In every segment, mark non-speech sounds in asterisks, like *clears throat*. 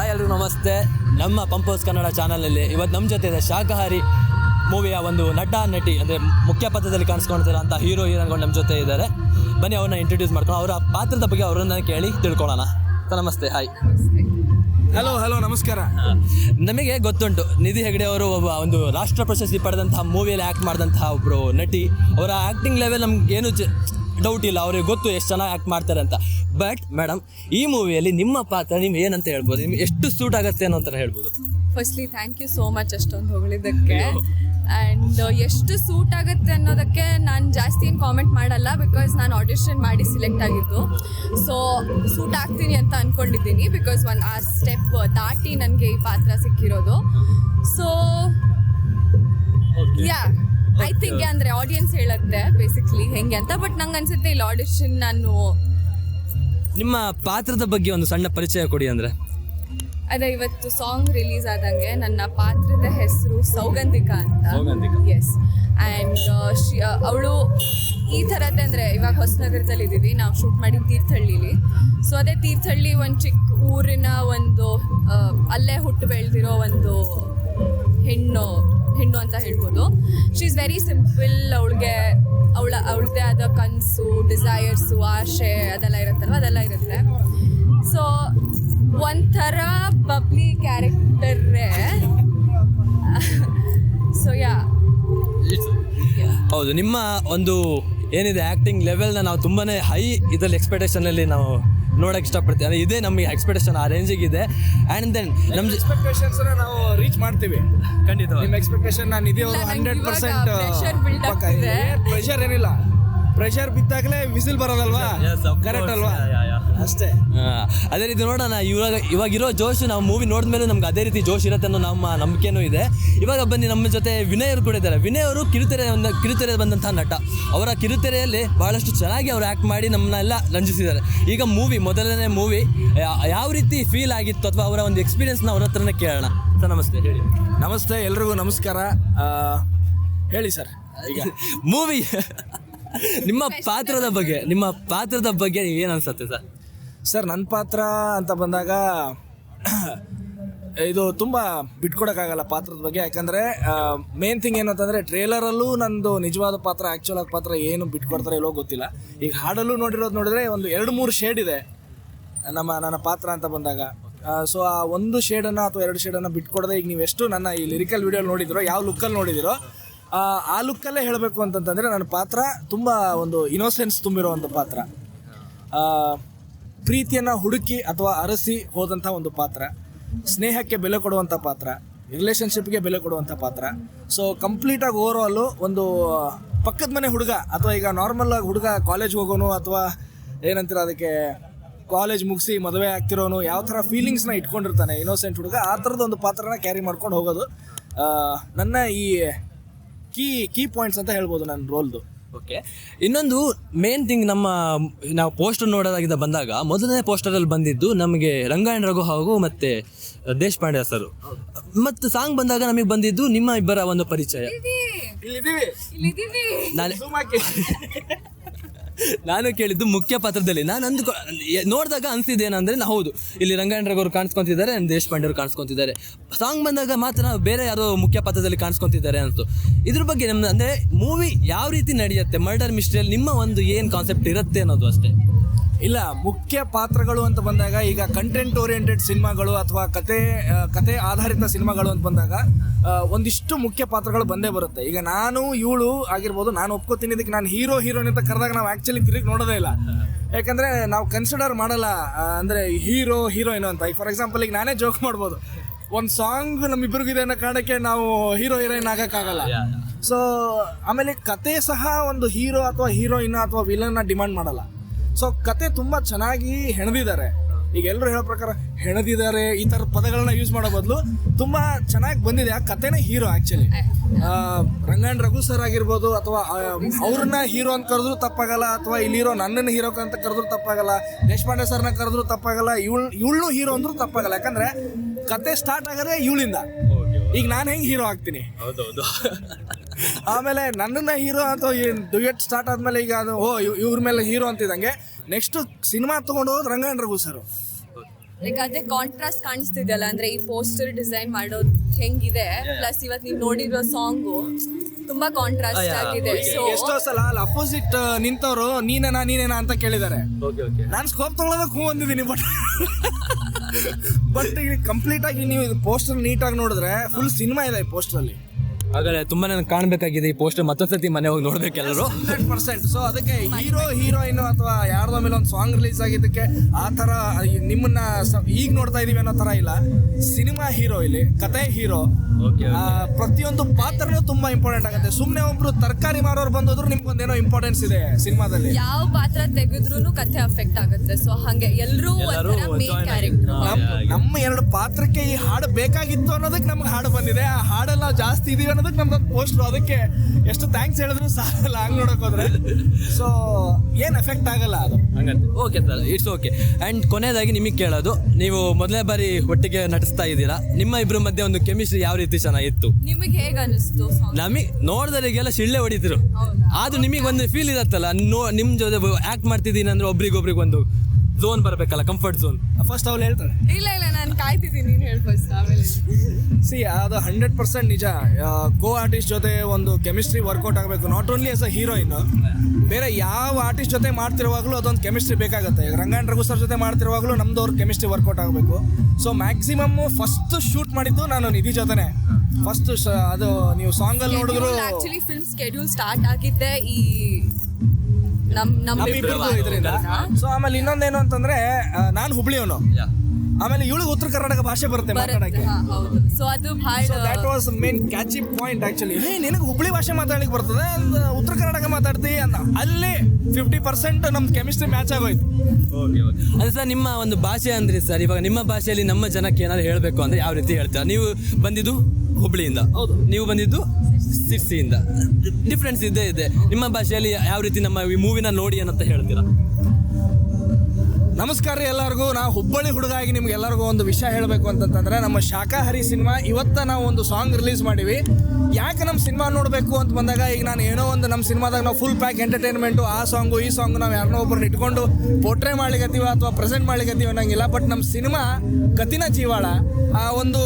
Hi ಎಲ್ಲರೂ ನಮಸ್ತೆ. ನಮ್ಮ ಪಂಪೋಸ್ ಕನ್ನಡ ಚಾನಲಲ್ಲಿ ಇವತ್ತು ನಮ್ಮ ಜೊತೆ ಇದೆ ಶಾಕಾಹಾರಿ ಮೂವಿಯ ಒಂದು ನಟ ನಟಿ ಅಂದರೆ ಮುಖ್ಯ ಪಾತ್ರದಲ್ಲಿ ಕಾಣಿಸ್ಕೊಳ್ತಿರೋಂಥ ಹೀರೋ ಹೀರೋಗಳು ನಮ್ಮ ಜೊತೆ ಇದ್ದಾರೆ. ಬನ್ನಿ ಅವ್ರನ್ನ ಇಂಟ್ರೊಡ್ಯೂಸ್ ಮಾಡ್ಕೊಂಡು ಅವರ ಪಾತ್ರದ ಬಗ್ಗೆ ಅವರನ್ನ ಕೇಳಿ ತಿಳ್ಕೊಳ್ಳೋಣ. ನಮಸ್ತೆ. ಹಾಯ್ ಹಲೋ ಹಲೋ ನಮಸ್ಕಾರ. ನಮಗೆ ಗೊತ್ತುಂಟು ನಿಧಿ ಹೆಗಡೆ ಅವರು ಒಬ್ಬ ಒಂದು ರಾಷ್ಟ್ರ ಪ್ರಶಸ್ತಿ ಪಡೆದಂತಹ ಮೂವಿಯಲ್ಲಿ ಆ್ಯಕ್ಟ್ ಮಾಡಿದಂತಹ ಒಬ್ಬರು ನಟಿ. ಅವರ ಆ್ಯಕ್ಟಿಂಗ್ ಲೆವೆಲ್ ನಮ್ಗೆ ಏನು ಡೌಟ್ ಇಲ್ಲ. ಅವ್ರಿಗೆ ಗೊತ್ತು ಎಷ್ಟು ಚೆನ್ನಾಗಿ ಆ್ಯಕ್ಟ್ ಮಾಡ್ತಾರೆ ಅಂತ. ಬಟ್ ಮೇಡಮ್ ಈ ಮೂವಿಯಲ್ಲಿ ನಿಮ್ಮ ಪಾತ್ರ ನಿಮ್ಗೆ ಏನಂತ ಹೇಳ್ಬೋದು? ನಿಮ್ಗೆ ಎಷ್ಟು ಸೂಟ್ ಆಗುತ್ತೆ ಅನ್ನೋ ಥರ ಹೇಳ್ಬೋದು. Firstly thank you so much ಅಷ್ಟೊಂದು ಹೊಗಳಿದ್ದಕ್ಕೆ. ಆ್ಯಂಡ್ ಎಷ್ಟು ಸೂಟ್ ಆಗುತ್ತೆ ಅನ್ನೋದಕ್ಕೆ ನಾನು ಜಾಸ್ತಿ ಏನು ಕಾಮೆಂಟ್ ಮಾಡಲ್ಲ ಬಿಕಾಸ್ ನಾನು ಆಡಿಷನ್ ಮಾಡಿ ಸಿಲೆಕ್ಟ್ ಆಗಿದ್ದು. ಸೊ ಸೂಟ್ ಆಗ್ತೀನಿ ಅಂತ ಅಂದ್ಕೊಂಡಿದ್ದೀನಿ ಬಿಕಾಸ್ ಒಂದು ಆ ಸ್ಟೆಪ್ ದಾಟಿ ನನಗೆ ಈ ಪಾತ್ರ ಸಿಕ್ಕಿರೋದು. ಸೊ ಯಾ ಐ ಥಿಂಕ್ ಅಂದರೆ ಆಡಿಯನ್ಸ್ ಹೇಳುತ್ತೆ ಬೇಸಿಕ್ಲಿ ಹೆಂಗೆ ಅಂತ. ಬಟ್ ನಂಗೆ ಅನಿಸುತ್ತೆ ಇಲ್ಲಿ ಆಡಿಷನ್ ನಾನು ನಿಮ್ಮ ಪಾತ್ರದ ಬಗ್ಗೆ ಒಂದು ಸಣ್ಣ ಪರಿಚಯ ಕೊಡಿ ಅಂದರೆ. ಅದೇ ಇವತ್ತು ಸಾಂಗ್ ರಿಲೀಸ್ ಆದಂಗೆ ನನ್ನ ಪಾತ್ರದ ಹೆಸರು ಸೌಗಂಧಿಕಾ ಅಂತ. ಸೌಗಂಧಿಕ. ಎಸ್ ಆ್ಯಂಡ್ ಅವಳು ಈ ಥರದ್ದೇ ಅಂದರೆ ಇವಾಗ ಹೊಸನಗರದಲ್ಲಿ ಇದ್ದೀವಿ ನಾವು ಶೂಟ್ ಮಾಡಿದ್ದು ತೀರ್ಥಹಳ್ಳಿಲಿ. ಸೊ ಅದೇ ತೀರ್ಥಹಳ್ಳಿ ಒಂದು ಚಿಕ್ಕ ಊರಿನ ಒಂದು ಆ, ಅಲ್ಲೇ ಹುಟ್ಟು ಬೆಳೆದಿರೋ ಒಂದು ಹೆಣ್ಣು ಹೆಣ್ಣು ಅಂತ ಹೇಳ್ಬೋದು. ಶಿ ಇಸ್ ವೆರಿ ಸಿಂಪಲ್ ಅವಳಿಗೆ, ಅವಳ, ಅವಳದೇ ಆದ ಕನಸು ಡಿಸೈರ್ಸು ಆಶೆ ಅದೆಲ್ಲ ಇರುತ್ತಲ್ವ? ಅದೆಲ್ಲ ಇರುತ್ತೆ. ಸೊ ಒಂಥರ ಬಬ್ಲಿ ಕ್ಯಾರೆಕ್ಟರ್ರೇ ಸೊ ಯಾ ಹೌದು, ನಿಮ್ಮ ಒಂದು ಏನಿದೆ ಆ್ಯಕ್ಟಿಂಗ್ ಲೆವೆಲ್ನ ನಾವು ತುಂಬಾ ಹೈ ಇದರಲ್ಲಿ ಎಕ್ಸ್ಪೆಕ್ಟೇಷನಲ್ಲಿ ನಾವು ನೋಡೋಕೆ ಇಷ್ಟಪಡ್ತೀವಿ ಅಂದರೆ ಇದೇ ನಮಗೆ ಎಕ್ಸ್ಪೆಕ್ಟೇಷನ್ ಆ ರೇಂಜಿಗೆ ಇದೆ. ಆ್ಯಂಡ್ ದೆನ್ ನಮ್ಮ ಎಕ್ಸ್ಪೆಕ್ಟೇಷನ್ಸ್ ನಾವು ರೀಚ್ ಮಾಡ್ತೀವಿ. ಖಂಡಿತ ನಿಮ್ಮ ಎಕ್ಸ್ಪೆಕ್ಟೇಷನ್ ನಾನು ಇದೇ ಒಂದು ಹಂಡ್ರೆಡ್ ಪರ್ಸೆಂಟ್ ಪ್ರೆಷರ್ ಏನಿಲ್ಲ. ಪ್ರೆಷರ್ ಬಿದ್ದಾಗಲೇ ವಿಸಿಲ್ ಬರೋದಲ್ವಾ? ಕರೆಕ್ಟ್ ಅಲ್ವಾ? ಅಷ್ಟೇ. ಅದೇ ರೀತಿ ನೋಡೋಣ ಇವಾಗ ಇವಾಗಿರೋ ಜೋಶ್ ನಾವು ಮೂವಿ ನೋಡಿದ್ಮೇಲೆ ನಮ್ಗೆ ಅದೇ ರೀತಿ ಜೋಶ್ ಇರುತ್ತೆ ಅನ್ನೋ ನಮ್ಮ ನಂಬಿಕೆನೂ ಇದೆ. ಇವಾಗ ಬನ್ನಿ ನಮ್ಮ ಜೊತೆ ವಿನಯ್ ಅವರು ಕೂಡ ಇದ್ದಾರೆ. ವಿನಯ್ ಅವರು ಕಿರುತೆರೆ ಒಂದು ಕಿರುತೆರೆ ಬಂದಂತಹ ನಟ. ಅವರ ಕಿರುತೆರೆಯಲ್ಲಿ ಬಹಳಷ್ಟು ಚೆನ್ನಾಗಿ ಅವರು ಆ್ಯಕ್ಟ್ ಮಾಡಿ ನಮ್ಮನ್ನೆಲ್ಲ ರಂಜಿಸಿದ್ದಾರೆ. ಈಗ ಮೂವಿ ಮೊದಲನೇ ಮೂವಿ ಯಾವ ರೀತಿ ಫೀಲ್ ಆಗಿತ್ತು ಅಥವಾ ಅವರ ಒಂದು ಎಕ್ಸ್ಪೀರಿಯನ್ಸ್ನ ಅವ್ರ ಹತ್ರನೇ ಕೇಳೋಣ. ಸರ್ ನಮಸ್ತೆ. ಹೇಳಿ. ನಮಸ್ತೆ ಎಲ್ರಿಗೂ ನಮಸ್ಕಾರ. ಹೇಳಿ ಸರ್. ಈಗ. *laughs* ಮೂವಿ ನಿಮ್ಮ ಪಾತ್ರದ ಬಗ್ಗೆ ನಿಮ್ಮ ಪಾತ್ರದ ಬಗ್ಗೆ ಏನು ಅನ್ಸುತ್ತೆ ಸರ್? ಸರ್ ನನ್ನ ಪಾತ್ರ ಅಂತ ಬಂದಾಗ *clears throat* ಇದು ತುಂಬ ಬಿಟ್ಕೊಡೋಕ್ಕಾಗಲ್ಲ ಪಾತ್ರದ ಬಗ್ಗೆ. ಯಾಕಂದರೆ ಮೇನ್ ಥಿಂಗ್ ಏನು ಅಂತಂದರೆ ಟ್ರೇಲರಲ್ಲೂ ನಂದು ನಿಜವಾದ ಪಾತ್ರ ಆ್ಯಕ್ಚುಲ್ ಪಾತ್ರ ಏನು ಬಿಟ್ಕೊಡ್ತಾರೆ ಇಲ್ಲೋ ಗೊತ್ತಿಲ್ಲ. ಈಗ ಹಾಡಲ್ಲೂ ನೋಡಿರೋದು ನೋಡಿದ್ರೆ ಒಂದು ಎರಡು ಮೂರು ಶೇಡ್ ಇದೆ ನಮ್ಮ ನನ್ನ ಪಾತ್ರ ಅಂತ ಬಂದಾಗ. ಸೊ ಆ ಒಂದು ಶೇಡನ್ನು ಅಥವಾ ಎರಡು ಶೇಡನ್ನು ಬಿಟ್ಕೊಡದೆ ಈಗ ನೀವು ಎಷ್ಟು ನನ್ನ ಈ ಲಿರಿಕಲ್ ವಿಡಿಯೋ ನೋಡಿದಿರೋ ಯಾವ ಲುಕ್ಕಲ್ಲಿ ನೋಡಿದಿರೋ ಆ, ಲುಕ್ಕಲ್ಲೇ ಹೇಳಬೇಕು ಅಂತಂತಂದರೆ ನನ್ನ ಪಾತ್ರ ತುಂಬ ಒಂದು ಇನೋಸೆನ್ಸ್ ತುಂಬಿರುವಂಥ ಪಾತ್ರ. ಆ, ಪ್ರೀತಿಯನ್ನು ಹುಡುಕಿ ಅಥವಾ ಅರಸಿ ಹೋದಂಥ ಒಂದು ಪಾತ್ರ, ಸ್ನೇಹಕ್ಕೆ ಬೆಲೆ ಕೊಡುವಂಥ ಪಾತ್ರ ರಿಲೇಷನ್ಶಿಪ್ಗೆ ಬೆಲೆ ಕೊಡುವಂಥ ಪಾತ್ರ. ಸೊ ಕಂಪ್ಲೀಟಾಗಿ ಓವರ್ ಆಲು ಒಂದು, ಪಕ್ಕದ ಮನೆ ಹುಡುಗ ಅಥವಾ ಈಗ ನಾರ್ಮಲ್ ಆಗಿ ಹುಡುಗ ಕಾಲೇಜ್ ಹೋಗೋನು ಅಥವಾ ಏನಂತೀರ ಅದಕ್ಕೆ ಕಾಲೇಜ್ ಮುಗಿಸಿ ಮದುವೆ ಆಗ್ತಿರೋನು ಯಾವ ಥರ ಫೀಲಿಂಗ್ಸ್ನ ಇಟ್ಕೊಂಡಿರ್ತಾನೆ ಇನ್ನೋಸೆಂಟ್ ಹುಡುಗ, ಆ ಥರದ ಒಂದು ಪಾತ್ರನ ಕ್ಯಾರಿ ಮಾಡ್ಕೊಂಡು ಹೋಗೋದು. ನನ್ನ ಈ ಕೀ ಕೀ ಪಾಯಿಂಟ್ಸ್ ಅಂತ ಹೇಳ್ಬೋದು ನನ್ನ ರೋಲ್ದು ಓಕೆ ಇನ್ನೊಂದು ಮೇನ್ ಥಿಂಗ್ ನಮ್ಮ ನಾವು ಪೋಸ್ಟರ್ ನೋಡೋದಾಗಿದ್ದ ಬಂದಾಗ ಮೊದಲನೇ ಪೋಸ್ಟರಲ್ಲಿ ಬಂದಿದ್ದು ನಮಗೆ ರಂಗಾಯಣ ರಘು ಹಾಗೂ ಮತ್ತೆ ದೇಶಪಾಂಡೆ ಸರ್. ಮತ್ತು ಸಾಂಗ್ ಬಂದಾಗ ನಮಗೆ ಬಂದಿದ್ದು ನಿಮ್ಮ ಇಬ್ಬರ ಒಂದು ಪರಿಚಯ. ನಾನು ಕೇಳಿದ್ದು ಮುಖ್ಯ ಪಾತ್ರದಲ್ಲಿ. ನಾನು ಅಂದು ನೋಡಿದಾಗ ಅನ್ಸಿದ್ದು ಏನಂದ್ರೆ ಹೌದು. ಇಲ್ಲಿ ರಂಗಾಯಣ ರಘು ಅವರು ಕಾಣಿಸ್ಕೊಂತಿದ್ದಾರೆ ದೇಶ್ ದೇಶಪಾಂಡೆ ಅವರು ಕಾಣಿಸ್ಕೊಂತಿದ್ದಾರೆ. ಸಾಂಗ್ ಬಂದಾಗ ಮಾತ್ರ ಬೇರೆ ಯಾರೋ ಮುಖ್ಯ ಪಾತ್ರದಲ್ಲಿ ಕಾಣಿಸ್ಕೊಂತಿದ್ದಾರೆ ಅನಿಸ್ತು ಇದ್ರ ಬಗ್ಗೆ ನಮ್ದು ಅಂದ್ರೆ ಮೂವಿ ಯಾವ ರೀತಿ ನಡೆಯುತ್ತೆ ಮರ್ಡರ್ ಮಿಸ್ಟ್ರಿಯಲ್ಲಿ ನಿಮ್ಮ ಒಂದು ಏನು ಕಾನ್ಸೆಪ್ಟ್ ಇರುತ್ತೆ ಅನ್ನೋದು ಅಷ್ಟೇ. ಇಲ್ಲ ಮುಖ್ಯ ಪಾತ್ರಗಳು ಅಂತ ಬಂದಾಗ ಈಗ ಕಂಟೆಂಟ್ ಓರಿಯೆಂಟೆಡ್ ಸಿನಿಮಾಗಳು ಅಥವಾ ಕತೆ ಕತೆ ಆಧಾರಿತ ಸಿನಿಮಾಗಳು ಅಂತ ಬಂದಾಗ ಒಂದಿಷ್ಟು ಮುಖ್ಯ ಪಾತ್ರಗಳು ಬಂದೇ ಬರುತ್ತೆ. ಈಗ ನಾನು ಇವಳು ಆಗಿರ್ಬೋದು ನಾನು ಒಪ್ಕೋತೀನಿ ಇದಕ್ಕೆ ನಾನು ಹೀರೋ ಹೀರೋಯಿನ್ ಅಂತ ಕರೆದಾಗ ನಾವು ಆ್ಯಕ್ಚುಲಿ ತಿರುಗಿ ನೋಡೋದೇ ಇಲ್ಲ. ಯಾಕಂದರೆ ನಾವು ಕನ್ಸಿಡರ್ ಮಾಡಲ್ಲ ಅಂದರೆ ಹೀರೋ ಹೀರೋಯಿನ್ ಅಂತ. ಈಗ ಫಾರ್ ಎಕ್ಸಾಂಪಲ್ ಈಗ ನಾನೇ ಜೋಕ್ ಮಾಡ್ಬೋದು. ಒಂದು ಸಾಂಗ್ ನಮ್ಮಿಬ್ಬರಿಗಿದೆ ಅನ್ನೋ ಕಾರಣಕ್ಕೆ ನಾವು ಹೀರೋ ಹೀರೋಯಿನ್ ಆಗೋಕ್ಕಾಗಲ್ಲ. ಸೊ ಆಮೇಲೆ ಕತೆ ಸಹ ಒಂದು ಹೀರೋ ಅಥವಾ ಹೀರೋಯಿನ್ ಅಥವಾ ವಿಲನ್ನ ಡಿಮಾಂಡ್ ಮಾಡಲ್ಲ. ಸೊ ಕತೆ ತುಂಬ ಚೆನ್ನಾಗಿ ಹೆಣೆದಿದ್ದಾರೆ. ಈಗ ಎಲ್ಲರೂ ಹೇಳೋ ಪ್ರಕಾರ ಹೆಣೆದಿದ್ದಾರೆ, ಈ ಥರ ಪದಗಳನ್ನ ಯೂಸ್ ಮಾಡೋ ಬದಲು ತುಂಬ ಚೆನ್ನಾಗಿ ಬಂದಿದೆ. ಆ ಕತೆನೇ hero actually Rangan Raghu sir ಆಗಿರ್ಬೋದು ಅಥವಾ ಅವ್ರನ್ನ ಹೀರೋ ಅಂತ ಕರೆದ್ರು ತಪ್ಪಾಗಲ್ಲ, ಅಥವಾ ಇಲ್ಲಿರೋ ನನ್ನನ್ನು ಹೀರೋ ಅಂತ ಕರೆದ್ರು ತಪ್ಪಾಗಲ್ಲ, ದೇಶಪಾಂಡೆ ಸರ್ನ ಕರೆದ್ರು ತಪ್ಪಾಗಲ್ಲ, ಇವಳು, ಇವಳನ್ನು ಹೀರೋ ಅಂದ್ರೂ ತಪ್ಪಾಗಲ್ಲ. ಯಾಕಂದ್ರೆ ಕತೆ ಸ್ಟಾರ್ಟ್ ಆಗೋದೇ ಇವಳಿಂದ. ಈಗ ನಾನು ಹೆಂಗೆ ಹೀರೋ ಆಗ್ತೀನಿ? ಹೌದೌದು. ಆಮೇಲೆ ನನ್ನನ್ನ ಹೀರೋ ಅಂತ ಡುಯೆಟ್ ಸ್ಟಾರ್ಟ್ ಆದ್ಮೇಲೆ ಈಗ ಅದು ಓ ಇವ್- ಇವ್ರ ಮೇಲೆ ಹೀರೋ ಅಂತಿದ್ದಂಗೆ ನೆಕ್ಸ್ಟ್ ಸಿನಿಮಾ ತಗೊಂಡು ಹೋದ್ ರಘು ಸರ್ ಲೈಕ್ ಅದೇ ಕಾಂಟ್ರಾಸ್ಟ್ ಕಾಣಿಸ್ತಿದೆಯಲ್ಲ ಅಂದ್ರೆ ಈ ಪೋಸ್ಟರ್ ಡಿಸೈನ್ ಮಾಡೋದು ಹೆಂಗಿದೆ ಪ್ಲಸ್ ಇವತ್ತು ನೀವು ನೋಡಿರೋ ಸಾಂಗು ತುಂಬಾ ಕಾಂಟ್ರಾಸ್ಟ್ ಆಗಿದೆ. ಸೊ ಎಷ್ಟೋ ಸಲ ಅಲ್ಲಿ ಅಪೋಸಿಟ್ ನಿಂತವರು ನೀನೇನಾ ನೀನೇನಾ ಅಂತ ಕೇಳಿದ್ದಾರೆ. ಓಕೆ ಓಕೆ ನಾನು ಸ್ಕೋಪ್ ತಗೊಳ್ಳೋದಕ್ಕೆ ಹೂ ಅಂದಿದ್ದೀನಿ ಬಟ್ ಬಟ್ ಇಲ್ಲಿ ಕಂಪ್ಲೀಟ್ ಆಗಿ ನೀವು ಪೋಸ್ಟರ್ ನೀಟಾಗಿ ನೋಡಿದ್ರೆ ಫುಲ್ ಸಿನಿಮಾ ಇದೆ ಪೋಸ್ಟರ್ ಅಲ್ಲಿ. ಹಾಗಾದ್ರೆ ತುಂಬಾ ನನಗೆ ಕಾಣಬೇಕಾಗಿದೆ ಈ ಪೋಸ್ಟರ್ ಮತ್ತೊಂದ್ಸತಿ ಮನೆ ಹೋಗಿ ನೋಡ್ಬೇಕೆಲ್ಲರೂ ಹಂಡ್ರೆಡ್ ಪರ್ಸೆಂಟ್. ಸೊ ಅದಕ್ಕೆ ಹೀರೋ ಹೀರೋಯಿನ್ ಅಥವಾ ಯಾರ್ದೋ ಮೇಲೆ ಒಂದು ಸಾಂಗ್ ರಿಲೀಸ್ ಆಗಿದ್ದಕ್ಕೆ ಆ ಥರ ನಿಮ್ಮನ್ನ ಸ- ಈಗ ನೋಡ್ತಾ ಇದೀವಿ ಅನ್ನೋ ಥರ ಇಲ್ಲ. ಸಿನಿಮಾ ಹೀರೋ ಇಲ್ಲಿ ಕತೆ ಹೀರೋ ಪ್ರತಿಯೊಂದು ಪಾತ್ರನೂ ತುಂಬಾ ಇಂಪಾರ್ಟೆಂಟ್ ಆಗುತ್ತೆ. ಸುಮ್ಮನೆ ಒಬ್ರು ತರಕಾರಿ ಮಾರೋರು ಬಂದೋದ್ರು ನಿಮ್ಗೊಂದೇನೋ ಇಂಪಾರ್ಟೆನ್ಸ್ ಇದೆ ಸಿನಿಮಾದಲ್ಲಿ. ಯಾವ ಪಾತ್ರ ತೆಗೆದ್ರು ಕಥೆ ಅಫೆಕ್ಟ್ ಆಗುತ್ತೆ. ಸೊ ಹಂಗೆ ಎಲ್ಲರೂ ನಮ್ಮ ಎರಡು ಪಾತ್ರಕ್ಕೆ ಈ ಹಾಡು ಬೇಕಾಗಿತ್ತು ಅನ್ನೋದಕ್ಕೆ ನಮ್ಗೆ ಹಾಡು ಬಂದಿದೆ. ಆ ಹಾಡೆಲ್ಲ ಜಾಸ್ತಿ ಇದೀವಿ ಅನ್ನೋದಕ್ಕೆ ನಮ್ದೊಂದು ಪೋಸ್ಟ್ರು ಅದಕ್ಕೆ ಎಷ್ಟು ಥ್ಯಾಂಕ್ಸ್ ಹೇಳಿದ್ರು ಸಾಕಲ್ಲ ಹಂಗ್ ನೋಡಕ್ ಹೋದ್ರೆ. ಸೊ ಏನ್ ಎಫೆಕ್ಟ್ ಆಗಲ್ಲ ಅದು. ಹಂಗಂತ. Okay sir it's okay and ಕೊನೆಯದಾಗಿ ನಿಮಗೆ ಕೇಳೋದು ನೀವು ಮೊದಲನೇ ಬಾರಿ ಒಟ್ಟಿಗೆ ನಟಿಸ್ತಾ ಇದ್ದೀರಾ. ನಿಮ್ಮ ಇಬ್ಬರ ಮಧ್ಯೆ ಒಂದು ಕೆಮಿಸ್ಟ್ರಿ ಯಾವ ರೀತಿ ಚೆನ್ನಾಗಿತ್ತು ನಿಮಗೆ ಹೇಗೆ ಅನಿಸ್ತು ನಮಗೆ ನೋಡಿದವರಿಗೆಲ್ಲ ಶಿಳ್ಳೆ ಹೊಡಿತರು ಅದು ನಿಮಗೆ ಒಂದು ಫೀಲ್ ಇರತ್ತಲ್ಲ ನೋ ನಿಮ್ಮ ಜೊತೆ ಆಕ್ಟ್ ಮಾಡ್ತಿದ್ದೀನಿ ಅಂದ್ರೆ ಒಬ್ರಿಗೊಬ್ರಿಗೆ ಒಂದು ಝೋನ್ ಬರಬೇಕಲ್ಲ ಕಂಫರ್ಟ್ ಝೋನ್ ಫಸ್ಟ್ ಅವ್ಳು ಹೇಳ್ತಾರೆ ಇಲ್ಲ ಇಲ್ಲ ನಾನು ಕಾಯ್ತಿದ್ದೀನಿ ನೀನು ಹೇಳಿ ಫಸ್ಟ್ ಆಮೇಲೆ. ಸಿ ಅದು ಹಂಡ್ರೆಡ್ ಪರ್ಸೆಂಟ್ ನಿಜ. ಕೋ ಆರ್ಟಿಸ್ಟ್ ಜೊತೆ ಒಂದು ಕೆಮಿಸ್ಟ್ರಿ ವರ್ಕೌಟ್ ಆಗಬೇಕು not only as a heroine ಬೇರೆ ಯಾವ ಆರ್ಟಿಸ್ಟ್ ಜೊತೆ ಮಾಡ್ತಿರುವಾಗಲೂ ಅದೊಂದು ಕೆಮಿಸ್ಟ್ರಿ ಬೇಕಾಗುತ್ತೆ. ಈಗ ರಂಗನ್ ರಘು ಸರ್ ಜೊತೆ ಮಾಡ್ತಿರುವಾಗಲೂ ನಮ್ದು ಅವ್ರ ಕೆಮಿಸ್ಟ್ರಿ ವರ್ಕೌಟ್ ಆಗಬೇಕು. ಸೊ ಮ್ಯಾಕ್ಸಿಮಮ್ ಫಸ್ಟ್ ಶೂಟ್ ಮಾಡಿದ್ದು ನಾನು ನಿಧಿ ಜೊತೆನೆ. ಫಸ್ಟ್ ಅದು ನೀವು ಸಾಂಗಲ್ಲಿ ನೋಡಿದ್ರು ಆಕ್ಚುಲಿ ಫಿಲ್ಮ್ ಸ್ಕೆಡ್ಯೂಲ್ ಸ್ಟಾರ್ಟ್ ಆಗಿದ್ದೆ ಈ ನಮ್ ನಮ್ಮ ನಮ್ಮಿಬ್ಬರದು ಇದರಿಂದ. ಸೊ ಆಮೇಲೆ ಇನ್ನೊಂದೇನು ಅಂತಂದ್ರೆ ನಾನು ಹುಬ್ಳಿಯವನು. ಆಮೇಲೆ ಇವಳಿಗೆ ಉತ್ತರ ಕರ್ನಾಟಕ ಭಾಷೆ ಬರುತ್ತೆ ಮಾತಾಡಕ್ಕೆ. ಹೌದು. ಸೊ ಅದು that was main catchy point actually hey ನಿನಗೆ ಹುಬ್ಳಿ ಭಾಷೆ ಮಾತಾಡ್ಲಿಕ್ಕೆ ಬರ್ತದೆ ಅಂದ್ ಉತ್ತರ ಕರ್ನಾಟಕ ಮಾತಾಡ್ತಿ ಅಂತ ಅಲ್ಲಿ ಫಿಫ್ಟಿ ಪರ್ಸೆಂಟ್ ನಮ್ಮ ಕೆಮಿಸ್ಟ್ರಿ ಮ್ಯಾಚ್ ಆಗೋಯ್ತು. ಓಕೆ ಅದೇ ಸರ್ ನಿಮ್ಮ ಒಂದು ಭಾಷೆ ಅಂದ್ರೆ ಸರ್ ಇವಾಗ ನಿಮ್ಮ ಭಾಷೆಯಲ್ಲಿ ನಮ್ಮ ಜನಕ್ಕೆ ಏನಾದ್ರು ಹೇಳಬೇಕು ಅಂದ್ರೆ ಯಾವ ರೀತಿ ಹೇಳ್ತೀರಾ? ನೀವು ಬಂದಿದ್ದು ಹುಬ್ಳಿಯಿಂದ. ಹೌದು. ನೀವು ಬಂದಿದ್ದು ಸಿರ್ಸಿಯಿಂದ ಡಿಫ್ರೆನ್ಸ್ ಇದ್ದೇ ಇದೆ. ನಿಮ್ಮ ಭಾಷೆಯಲ್ಲಿ ಯಾವ ರೀತಿ ನಮ್ಮ ಈ ಮೂವಿನ ನೋಡಿ ಏನಂತ ಹೇಳ್ತೀರಾ? ನಮಸ್ಕಾರ ರೀ ಎಲ್ಲರಿಗೂ. ನಾ ಹುಬ್ಬಳ್ಳಿ ಹುಡುಗ ಆಗಿ ನಿಮ್ಗೆ ಎಲ್ಲರಿಗೂ ಒಂದು ವಿಷಯ ಹೇಳಬೇಕು ಅಂತಂತಂದ್ರೆ, ನಮ್ಮ ಶಾಖಾಹಾರಿ ಸಿನಿಮಾ ಇವತ್ತ ನಾವು ಒಂದು ಸಾಂಗ್ ರಿಲೀಸ್ ಮಾಡೀವಿ. ಯಾಕೆ ನಮ್ಮ ಸಿನಿಮಾ ನೋಡಬೇಕು ಅಂತ ಬಂದಾಗ ಈಗ ನಾನು ಏನೋ ಒಂದು ನಮ್ಮ ಸಿನಿಮಾದಾಗ ನಾವು ಫುಲ್ ಪ್ಯಾಕ್ ಎಂಟರ್ಟೈನ್ಮೆಂಟು ಆ ಸಾಂಗು ಈ ಸಾಂಗ್ ನಾವು ಯಾರನ್ನೋ ಒಬ್ಬರನ್ನ ಇಟ್ಕೊಂಡು ಪೋಟ್ರೆ ಮಾಡ್ಲಿಕತ್ತೀವ ಅಥವಾ ಪ್ರೆಸೆಂಟ್ ಮಾಡ್ಲಿಕ್ಕೆ ಅನ್ನೋಂಗಿಲ್ಲ. ಬಟ್ ನಮ್ಮ ಸಿನಿಮಾ ಕತಿನ ಜೀವಾಳ. ಆ ಒಂದು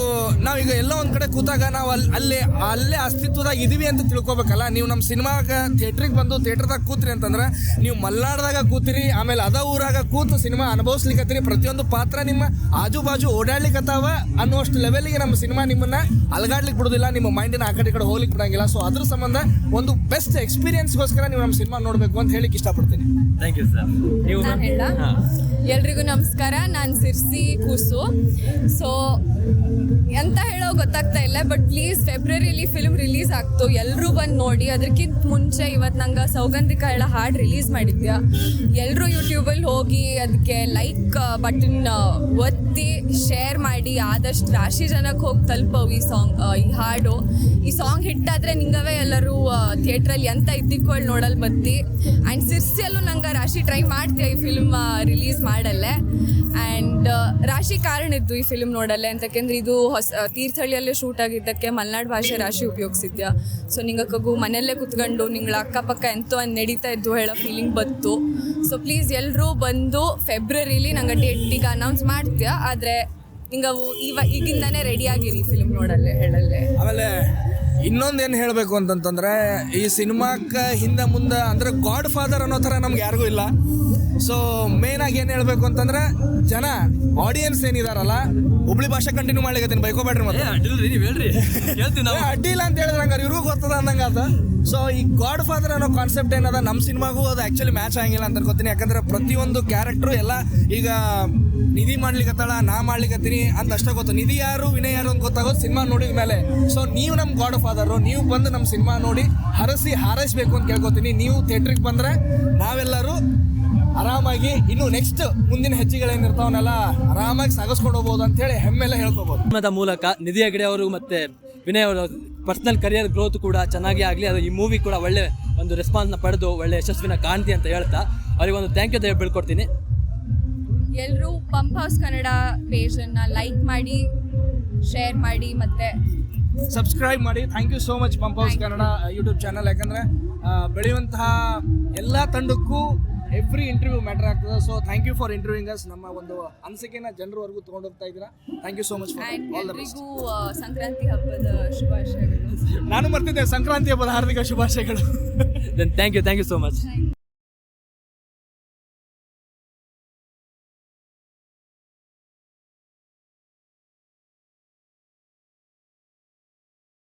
ನಾವೀಗ ಎಲ್ಲ ಒಂದು ಕಡೆ ಕೂತಾಗ ನಾವು ಅಲ್ಲಿ ಅಲ್ಲೇ ಅಲ್ಲೇ ಅಸ್ತಿತ್ವದಾಗ ಇದೀವಿ ಅಂತ ತಿಳ್ಕೊಬೇಕಲ್ಲ. ನೀವು ನಮ್ಮ ಸಿನಿಮಾಗ ಥಿಯೇಟ್ರಿಗೆ ಬಂದು ಥಿಯೇಟ್ರದಾಗ ಕೂತ್ರಿ ಅಂತಂದ್ರೆ ನೀವು ಮಲ್ನಾಡ್ದಾಗ ಕೂತಿರಿ, ಆಮೇಲೆ ಅದ ಊರಾಗ ಕೂತು ಸಿನಿಮಾ ಅನುಭವಿಸ್ಲಿಕ್ಕತ್ತೀರಿ ಪ್ರತಿಯೊಂದು ಪಾತ್ರ ನಿಮ್ಮ ಆಜು ಬಾಜು ಓಡಾಡ್ಲಿಕ್ಕತ್ತಾವ ಅನ್ನೋಷ್ಟು ಲೆವೆಲ್ಗೆ ನಮ್ಮ ಸಿನಿಮಾ ನಿಮ್ಮನ್ನ ಅಲಗಾಡ್ಲಿಕ್ಕೆ ಬಿಡೋದಿಲ್ಲ. ನಿಮ್ಮ ಮೈಂಡಿನ ಆ ಕಡೆ ಈ ಕಡೆ ಹೋಗ್ಲಿಕ್ಕೆ ಬಿಡಂಗಿಲ್ಲ. ಸೊ ಅದ್ರ ಸಂಬಂಧ ಒಂದು ಬೆಸ್ಟ್ ಎಕ್ಸ್ಪೀರಿಯನ್ಸ್ಗೋಸ್ಕರ ನೀವು ನಮ್ಮ ಸಿನಿಮಾ ನೋಡಬೇಕು ಅಂತ ಹೇಳಿಕ್ಕೆ ಇಷ್ಟಪಡ್ತೀನಿ. ಥ್ಯಾಂಕ್ ಯು ಸರ್ ನೀವು ನಾನು ಹೇಳ. ಎಲ್ರಿಗೂ ನಮಸ್ಕಾರ. ನಾನು ಸಿರ್ಸಿ ಕೂಸು. ಸೊ ಎಂತ ಹೇಳೋ ಗೊತ್ತಾಗ್ತಾ ಇಲ್ಲ ಬಟ್ ಪ್ಲೀಸ್ ಫೆಬ್ರವರಿಲಿ ಫಿಲ್ಮ್ ರಿಲೀಸ್ ಆಗ್ತು. ಎಲ್ಲರೂ ಬಂದು ನೋಡಿ. ಅದಕ್ಕಿಂತ ಮುಂಚೆ ಇವತ್ತು ನಂಗೆ ಸೌಗಂಧಿಕ ಹೇಳೋ ಹಾಡು ರಿಲೀಸ್ ಮಾಡಿದ್ಯಾ. ಎಲ್ಲರೂ ಯೂಟ್ಯೂಬಲ್ಲಿ ಹೋಗಿ ಅದಕ್ಕೆ ಲೈಕ್ ಬಟನ್ ಒತ್ತಿ ಶೇರ್ ಮಾಡಿ. ಆದಷ್ಟು ರಾಶಿ ಜನಕ್ಕೆ ಹೋಗಿ ತಲುಪವು ಈ ಸಾಂಗ್ ಈ ಹಾಡು. ಈ ಸಾಂಗ್ ಹಿಟ್ಟಾದರೆ ನಿಂಗವೇ ಎಲ್ಲರೂ ಥಿಯೇಟ್ರಲ್ಲಿ ಎಂತ ಇದ್ದಿಕೊಳ್ಳಿ ನೋಡಲ್ ಬತ್ತಿ. ಆ್ಯಂಡ್ ಸಿರ್ಸಿಯಲ್ಲೂ ನಂಗೆ ರಾಶಿ ಟ್ರೈ ಮಾಡ್ತೀಯ ಈ ಫಿಲ್ಮ್ ರಿಲೀಸ್ ಮಾಡಲ್ಲೇ? ಆ್ಯಂಡ್ ರಾಶಿ ಕಾರಣ ಇದ್ದು ಈ ಫಿಲ್ಮ್ ನೋಡಲ್ಲೇ ಅಂತಕೆಂದ್ರೆ ಇದು ಹೊಸ ತೀರ್ಥಹಳ್ಳಿಯಲ್ಲೇ ಶೂಟ್ ಆಗಿದ್ದಕ್ಕೆ ಮಲೆನಾಡು ಭಾಷೆ ರಾಶಿ ಉಪಯೋಗಿಸಿದ್ಯಾ? ಸೊ ನಿಂಗಕ್ಕೂ ಮನೆಯಲ್ಲೇ ಕುತ್ಕೊಂಡು ನಿಂಗಳ ಅಕ್ಕಪಕ್ಕ ಎಂತೋ ಅಂದು ನಡೀತಾ ಇದ್ದು ಹೇಳೋ ಫೀಲಿಂಗ್ ಬಂತು. ಸೊ ಪ್ಲೀಸ್ ಎಲ್ಲರೂ ಬಂದು ಫೆಬ್ರವರಿಲಿ ನಂಗೆ ಡೇಟಿಗೆ ಅನೌನ್ಸ್ ಮಾಡ್ತೀಯಾ? ಆದರೆ ನಿಂಗವು ಇವ ಈಗಿಂದಾನೇ ರೆಡಿ ಆಗಿರಿ ಫಿಲ್ಮ್ ನೋಡಲ್ಲೇ, ಹೇಳಲ್ಲೇ. ಆಮೇಲೆ ಇನ್ನೊಂದೇನು ಹೇಳಬೇಕು ಅಂತಂತಂದರೆ ಈ ಸಿನಿಮಾಕ್ಕೆ ಹಿಂದೆ ಮುಂದೆ ಅಂದ್ರೆ ಗಾಡ್ ಫಾದರ್ ಅನ್ನೋ ಥರ ನಮ್ಗೆ ಯಾರಿಗೂ ಇಲ್ಲ. ಸೊ ಮೇಯ್ನಾಗಿ ಆಗಿ ಏನು ಹೇಳಬೇಕು ಅಂತಂದ್ರೆ ಜನ ಆಡಿಯನ್ಸ್ ಏನಿದಾರಲ್ಲ ಹುಬ್ಳಿ ಭಾಷೆ ಕಂಟಿನ್ಯೂ ಮಾಡ್ಲಿಕ್ಕೆ ಬೈಕೋಬೇಡ್ರಿ ಮತ್ತೆ. ಅಡ್ಡಿಲ್ಲ ಅಂತ ಹೇಳಿದ್ರೆ ಹಂಗಾರೆ ಇವ್ರಿಗೂ ಗೊತ್ತದ ಅಂದಂಗೆ ಆತ. ಸೊ ಈ ಗಾಡ್ ಫಾದರ್ ಅನ್ನೋ ಕಾನ್ಸೆಪ್ಟ್ ಏನದ ನಮ್ಮ ಸಿನಿಮಾಗೂ ಅದು ಆ್ಯಕ್ಚುಲಿ ಮ್ಯಾಚ್ ಆಗಿಲ್ಲ ಅಂತ ಅನ್ಕೋತೀನಿ. ಯಾಕಂದ್ರೆ ಪ್ರತಿಯೊಂದು ಕ್ಯಾರೆಕ್ಟ್ರು ಎಲ್ಲ ಈಗ ನಿಧಿ ಮಾಡ್ಲಿಕ್ಕತ್ತಾಳ ನಾ ಮಾಡ್ಲಿಕ್ಕತ್ತೀನಿ ಅಂತ ಅಷ್ಟೇ ಗೊತ್ತು. ನಿಧಿ ಯಾರು ವಿನಯ್ ಯಾರು ಅಂತ ಗೊತ್ತಾಗೋದು ಸಿನಿಮಾ ನೋಡಿದ ಮೇಲೆ ಸೊ ನೀವು ನಮ್ಮ ಗಾಡ್ ಫಾದರು ನೀವು ಬಂದು ನಮ್ಮ ಸಿನಿಮಾ ನೋಡಿ ಹರಸಿ ಹಾರೈಸ್ಬೇಕು ಅಂತ ಕೇಳ್ಕೊತೀನಿ. ನೀವು ಥಿಯೇಟ್ರಿಗೆ ಬಂದರೆ ನಾವೆಲ್ಲರೂ ಆರಾಮಾಗಿ ಇನ್ನು ನೆಕ್ಸ್ಟ್ ಮುಂದಿನ ಹೆಜ್ಜೆಗಳೇನಿರ್ತಾವನ್ನೆಲ್ಲ ಆರಾಮಾಗಿ ಸಾಗಿಸ್ಕೊಂಡು ಹೋಗ್ಬೋದು ಅಂತೇಳಿ ಹೆಮ್ಮೆಲ್ಲ ಹೇಳ್ಕೊಬೋದು. ಸಿನಿಮಾದ ಮೂಲಕ ನಿಧಿ ಹೆಗಡೆ ಅವರು ಮತ್ತೆ ವಿನಯ್ ಅವರ ಪರ್ಸನಲ್ ಕರಿಯರ್ ಗ್ರೋತ್ ಕೂಡ ಚೆನ್ನಾಗಿ ಆಗಲಿ ಅದು ಈ ಮೂವಿ ಕೂಡ ಒಳ್ಳೆ ಒಂದು ರೆಸ್ಪಾನ್ಸ್ನ ಪಡೆದು ಒಳ್ಳೆ ಯಶಸ್ವಿನ ಕಾಣ್ತಿ ಅಂತ ಹೇಳ್ತಾ ಅವರಿಗೆ ಒಂದು ಥ್ಯಾಂಕ್ ಯು ಅಂತ ಹೇಳಿ ಬೀಳ್ಕೊಡ್ತೀನಿ ಎಲ್ಲರೂ ಪಂಪ್ ಹೌಸ್ ಕನ್ನಡ ಪೇಜನ್ನು ಲೈಕ್ ಮಾಡಿ ಶೇರ್ ಮಾಡಿ ಮತ್ತು ಸಬ್ಸ್ಕ್ರೈಬ್ ಮಾಡಿ. Thank you so much pump house Kannada YouTube channel ಯಾಕಂದ್ರೆ ಬೆಳೆಯುವಂತಹ ಎಲ್ಲ ತಂಡಕ್ಕೂ ಎವ್ರಿ ಇಂಟರ್ವ್ಯೂ ಮ್ಯಾಟರ್ ಆಗ್ತದೆ. So thank you for interviewing us ನಮ್ಮ ಒಂದು ಅನಿಸಿಕೆನ ಜನರವರೆಗೂ ತೊಗೊಂಡು ಹೋಗ್ತಾ ಇದ್ದೀರಾ. Thank you so much Sankranti ಹಬ್ಬದ ಶುಭಾಶಯಗಳು. ನಾನು ಬರ್ತಿದ್ದೆ ಸಂಕ್ರಾಂತಿ ಹಬ್ಬದ ಹಾರ್ದಿಕ ಶುಭಾಶಯಗಳು. Thank you thank you so much